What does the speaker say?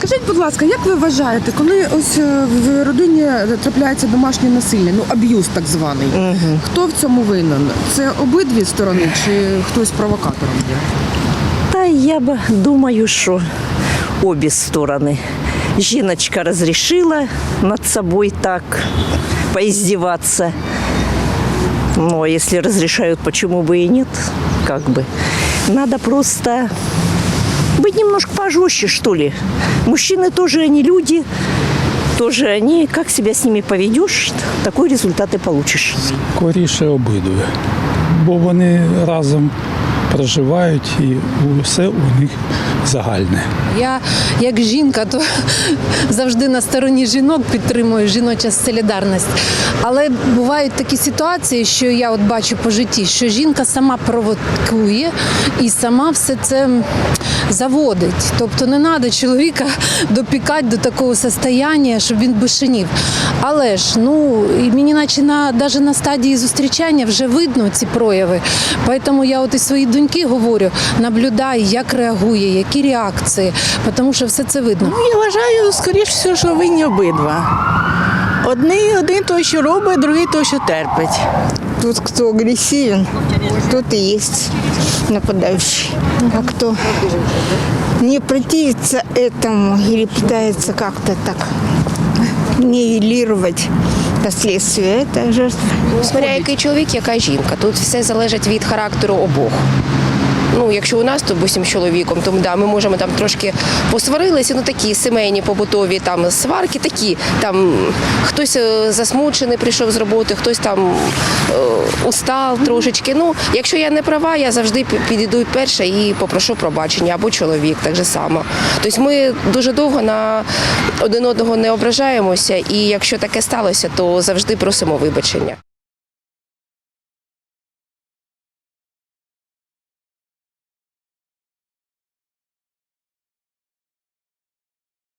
Скажіть, будь ласка, як ви вважаєте, коли ось е, в родині трапляється домашнє насилля, ну аб'юз так званий, хто в цьому винен? Це обидві сторони чи хтось провокатором є? Та я б думаю, що обе стороны. Жіночка разрешила над собой так поиздеваться. Но если разрешают, почему бы и нет, как бы. Надо просто быть немножко пожестче, что ли. Мужчины тоже они люди, тоже они, как себя с ними поведешь, такой результат и получишь. Скоріше обидві, бо вони разом проживають і все у них загальне. Я як жінка, то завжди на стороні жінок підтримую жіноча солідарність. Але бувають такі ситуації, що я от бачу по житті, що жінка сама провокує і сама все це заводить. Тобто не треба чоловіка допікати до такого состояння, щоб він бешенів. Але ж ну і мені наче на навіть на стадії зустрічання вже видно ці прояви. Тому я от і своїй доньки говорю, наблюдай, як реагує, які реакції, тому що все це видно. Ну, я вважаю, скоріш всього, що винні обидва. Одний, один той, що робить, другий той, що терпить. Тут кто агрессивен, тот и есть нападающий. А кто не противится этому или пытается как-то так нивелировать последствия, это жертва. Смотря який чоловік, яка жінка. Тут все залежить від характеру обох. Ну, якщо у нас, то бусім з чоловіком, то да, ми можемо там трошки посварилися, ну такі сімейні побутові там сварки, такі там хтось е, засмучений прийшов з роботи, хтось там е, устав трошечки. Ну, якщо я не права, я завжди підійду перша і попрошу пробачення або чоловік, так же само. Тобто ми дуже довго на один одного не ображаємося, і якщо таке сталося, то завжди просимо вибачення.